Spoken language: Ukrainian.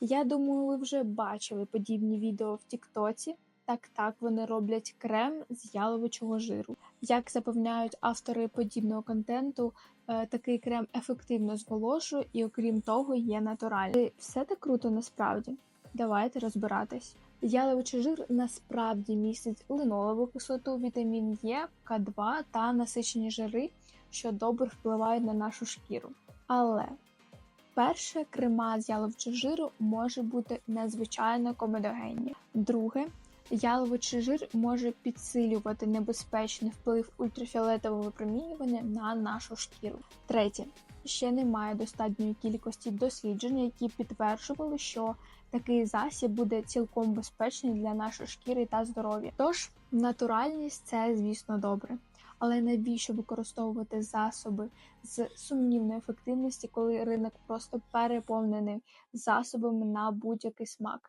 Я думаю, ви вже бачили подібні відео в Тіктоці. Так, так, вони роблять крем з яловичого жиру. Як запевняють автори подібного контенту, е, такий крем ефективно зволожує і, окрім того, є натуральним. Все так круто насправді. Давайте розбиратись. Яловичий жир насправді містить линолеву кислоту, вітамін Е, К2 та насичені жири, що добре впливають на нашу шкіру. Але перше, крема з яловчого жиру може бути надзвичайно комедогенні. Друге, яловичий жир може підсилювати небезпечний вплив ультрафіолетового випромінювання на нашу шкіру. Третє, ще немає достатньої кількості досліджень, які підтверджували, що такий засіб буде цілком безпечний для нашої шкіри та здоров'я. Тож натуральність це, звісно, добре. Але навіщо використовувати засоби з сумнівної ефективності, коли ринок просто переповнений засобами на будь-який смак?